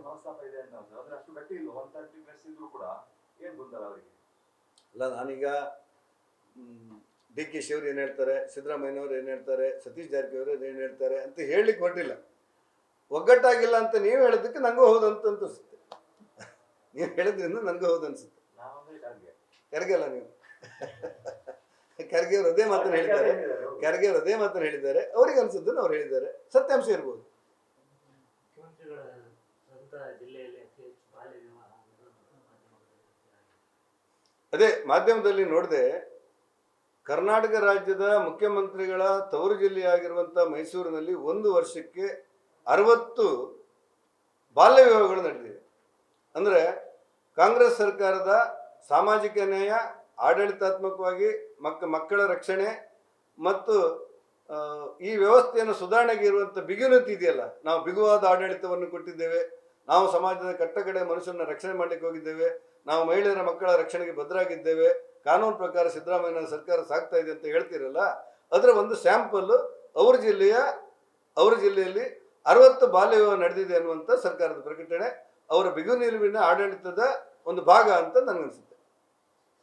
ನಿಮಗೆ ಮನಸ್ತಾಪ ಇದೆ ಅಂತ ಅನ್ಸುತ್ತೆ. ಅಂದ್ರೆ ಅಷ್ಟು ಗಟ್ಟಿ ಇಲ್ಲ. ಒನ್ ತರ್ಟಿ ಪ್ಲಸ್ ಇದ್ರು ಕೂಡ ಏನ್ ಗೊಂದಲ ಅವರಿಗೆ? ಅಲ್ಲ ನಾನೀಗ ಡಿ ಕೆ ಶಿವರು ಏನು ಹೇಳ್ತಾರೆ ಸಿದ್ದರಾಮಯ್ಯನವರು ಏನು ಹೇಳ್ತಾರೆ ಸತೀಶ್ ಜಾರಕಿಹೊಳಿ ಏನು ಹೇಳ್ತಾರೆ ಅಂತ ಹೇಳಲಿಕ್ಕೆ ಹೊರಟಿಲ್ಲ. ಒಗ್ಗಟ್ಟಾಗಿಲ್ಲ ಅಂತ ನೀವು ಹೇಳೋದಕ್ಕೆ ನನಗೂ ಅಂತ ಅನಿಸುತ್ತೆ. ನೀವು ಹೇಳಿದ್ರಿಂದ ನನಗೂ ಹೌದು ಅನಿಸುತ್ತೆ. ಕರ್ಗೆ ಖರ್ಗೆ. ಖರ್ಗೆ ಅಲ್ಲ ನೀವು. ಖರ್ಗೆ ಅವರು ಅದೇ ಮಾತನ್ನು ಹೇಳಿದ್ದಾರೆ. ಖರ್ಗೆ ಅವರು ಅದೇ ಮಾತನ್ನು ಹೇಳಿದ್ದಾರೆ. ಅವ್ರಿಗೆ ಅನ್ಸುತ್ತೆ ಅವ್ರು ಹೇಳಿದ್ದಾರೆ. ಸತ್ಯಾಂಶ ಇರ್ಬೋದು. ಮುಖ್ಯಮಂತ್ರಿಗಳ ಅದೇ ಮಾಧ್ಯಮದಲ್ಲಿ ನೋಡಿದೆ, ಕರ್ನಾಟಕ ರಾಜ್ಯದ ಮುಖ್ಯಮಂತ್ರಿಗಳ ತವರು ಜಿಲ್ಲೆಯಾಗಿರುವಂಥ ಮೈಸೂರಿನಲ್ಲಿ ಒಂದು ವರ್ಷಕ್ಕೆ ಅರವತ್ತು ಬಾಲ್ಯ ವಿವಾಹಗಳು ನಡೆದಿವೆ ಅಂದರೆ ಕಾಂಗ್ರೆಸ್ ಸರ್ಕಾರದ ಸಾಮಾಜಿಕ ನ್ಯಾಯ, ಆಡಳಿತಾತ್ಮಕವಾಗಿ ಮಕ್ಕ ಮಕ್ಕಳ ರಕ್ಷಣೆ ಮತ್ತು ಈ ವ್ಯವಸ್ಥೆಯನ್ನು ಸುಧಾರಣೆಗೆ ಇರುವಂಥ ಬಿಗುನತಿ ಇದೆಯಲ್ಲ? ನಾವು ಬಿಗುವಾದ ಆಡಳಿತವನ್ನು ಕೊಟ್ಟಿದ್ದೇವೆ. ನಾವು ಸಮಾಜದ ಕಟ್ಟಕಡೆ ಮನುಷ್ಯನ ರಕ್ಷಣೆ ಮಾಡಲಿಕ್ಕೆ ಹೋಗಿದ್ದೇವೆ. ನಾವು ಮಹಿಳೆಯರ ಮಕ್ಕಳ ರಕ್ಷಣೆಗೆ ಬದ್ಧರಾಗಿದ್ದೇವೆ ಕಾನೂನು ಪ್ರಕಾರ ಸಿದ್ದರಾಮಯ್ಯನ ಸರ್ಕಾರ ಸಾಕ್ತಾ ಇದೆ ಅಂತ ಹೇಳ್ತಿರಲ್ಲ? ಅದರ ಒಂದು ಸ್ಯಾಂಪಲ್ ಅವ್ರ ಜಿಲ್ಲೆಯ, ಅವ್ರ ಜಿಲ್ಲೆಯಲ್ಲಿ ಅರವತ್ತು ಬಾಲ್ಯ ವಿವಾಹ ನಡೆದಿದೆ ಅನ್ನುವಂಥ ಸರ್ಕಾರದ ಪ್ರಕಟಣೆ. ಅವರ ಬಿಗು ನಿಲುವಿನ ಆಡಳಿತದ ಒಂದು ಭಾಗ ಅಂತ ನನಗನ್ಸುತ್ತೆ.